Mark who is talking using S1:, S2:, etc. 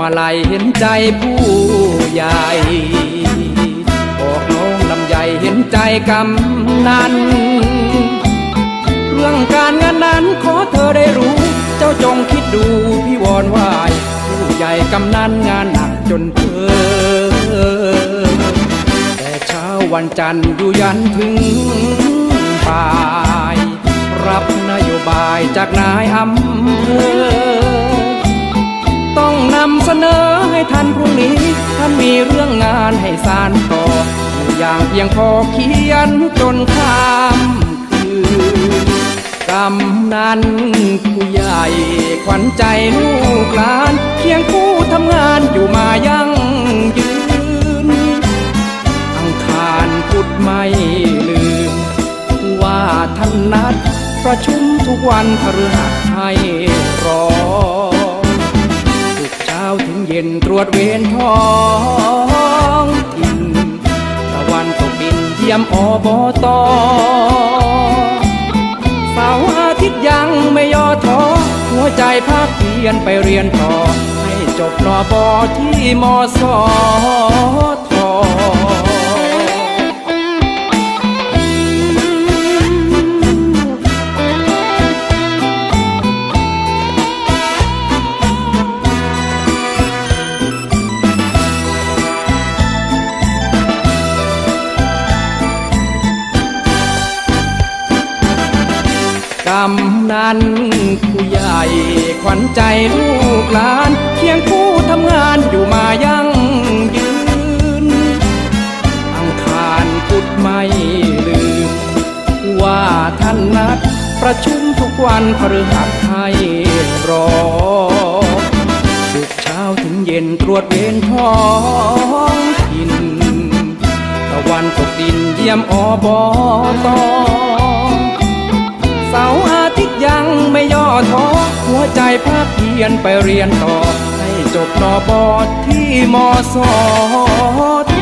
S1: มาลัยเห็นใจผู้ใหญ่บอกน้องลำใหญ่เห็นใจกำนัน เรื่องการงานนั้นขอเธอได้รู้ เจ้าจงคิดดูพี่วอนไหวายผู้ใหญ่กำนันงานหนักจนเพ้อแต่เช้าวันจันทร์อยู่ยันถึงบ่าย รับนโยบายจากนายอำเภอ สนอให้ท่านพรุ่งนี้ ท่านมีเรื่องงานให้สารต่ออยู่อย่างเพียงพอเขียนจนข้ามคืนกำนันผู้ใหญ่ขวัญใจลูกหลานเคียงคู่ทำงานอยู่มายั่งยืน อังคารพุธไม่ลืม ว่าท่านนัดประชุมทุกวันพฤหัสให้ วจเวรท้องถิ่นตะวันตกดินเยี่ยมอบตเสาร์อาทิตย์ยังไม่ย่อท้อหัวใจภาคเพียนไปเรียนต่อ ให้จบนอบอที่มสท กำนันผู้ใหญ่ขวัญใจลูกหลานเคียงคู่ทำงานอยู่มายั่งยืน อังคารพุธไม่ลืม ว่าท่านนัดประชุมทุกวันพฤหัสให้รอทุกเช้าถึงเย็นตรวจเวรท้องถิ่นตะวันตกดินเยี่ยมอบอตอ เสาร์อาทิตย์ยังไม่ย่อท้อหัวใจภาคเพียนไปเรียนต่อ ให้จบนอบอที่มสท